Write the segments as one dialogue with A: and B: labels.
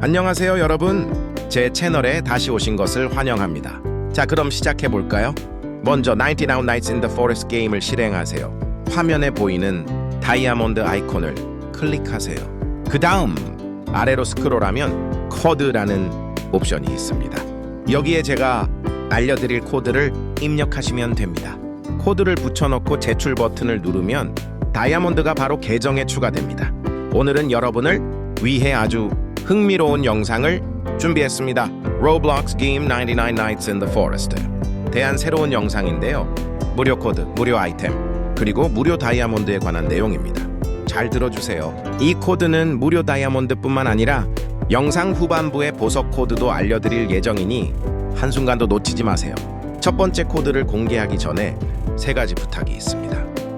A: 안녕하세요, 여러분. 제 채널에 다시 오신 것을 환영합니다. 자, 그럼 시작해 볼까요? 먼저 99 Nights in the Forest 게임을 실행하세요. 화면에 보이는 다이아몬드 아이콘을 클릭하세요. 그 다음 아래로 스크롤하면 코드라는 옵션이 있습니다. 여기에 제가 알려드릴 코드를 입력하시면 됩니다. 코드를 붙여넣고 제출 버튼을 누르면 다이아몬드가 바로 계정에 추가됩니다. 오늘은 여러분을 위해 아주 흥미로운 영상을 준비했습니다. Roblox Game 99 Nights in the Forest. 대한 새로운 영상인데요. 무료 코드, 무료 아이템, 그리고 무료 다이아몬드에 관한 내용입니다. 잘 들어주세요. 이 코드는 무료 다이아몬드뿐만 아니라 영상 후반부의 보석 코드도 알려드릴 예정이니 한순간도 놓치지 마세요. 첫 번째 코드를 공개하기 전에 세 가지 부탁이 있습니다.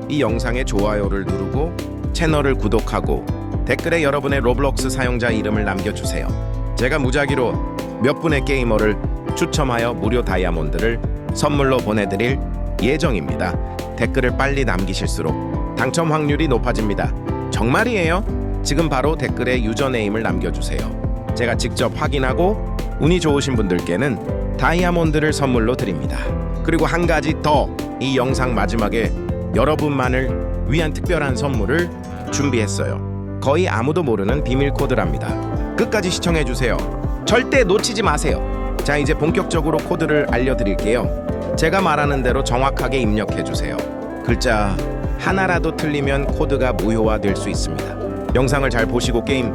A: 이 영상에 좋아요를 누르고 채널을 구독하고 댓글에 여러분의 로블록스 사용자 이름을 남겨주세요. 제가 무작위로 몇 분의 게이머를 추첨하여 무료 다이아몬드를 선물로 보내드릴 예정입니다. 댓글을 빨리 남기실수록 당첨 확률이 높아집니다. 정말이에요? 지금 바로 댓글에 유저네임을 남겨주세요. 제가 직접 확인하고 운이 좋으신 분들께는 다이아몬드를 선물로 드립니다. 그리고 한 가지 더 이 영상 마지막에 여러분만을 위한 특별한 선물을 준비했어요. 거의 아무도 모르는 비밀 코드랍니다. 끝까지 시청해 주세요. 절대 놓치지 마세요. 자, 이제 본격적으로 코드를 알려 드릴게요. 제가 말하는 대로 정확하게 입력해 주세요. 글자 하나라도 틀리면 코드가 무효화될 수 있습니다. 영상을 잘 보시고 게임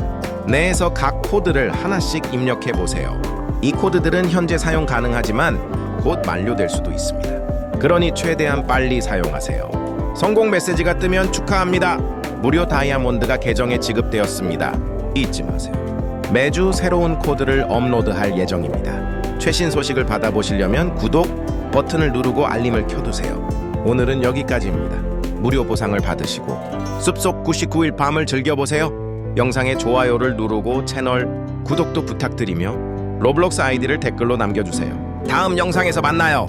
A: 내에서 각 코드를 하나씩 입력해 보세요. 이 코드들은 현재 사용 가능하지만 곧 만료될 수도 있습니다. 그러니 최대한 빨리 사용하세요. 성공 메시지가 뜨면 축하합니다. 무료 다이아몬드가 계정에 지급되었습니다. 잊지 마세요. 매주 새로운 코드를 업로드할 예정입니다. 최신 소식을 받아보시려면 구독 버튼을 누르고 알림을 켜두세요. 오늘은 여기까지입니다. 무료 보상을 받으시고 숲속 99일 밤을 즐겨보세요. 영상에 좋아요를 누르고 채널 구독도 부탁드리며 로블록스 아이디를 댓글로 남겨주세요. 다음 영상에서 만나요.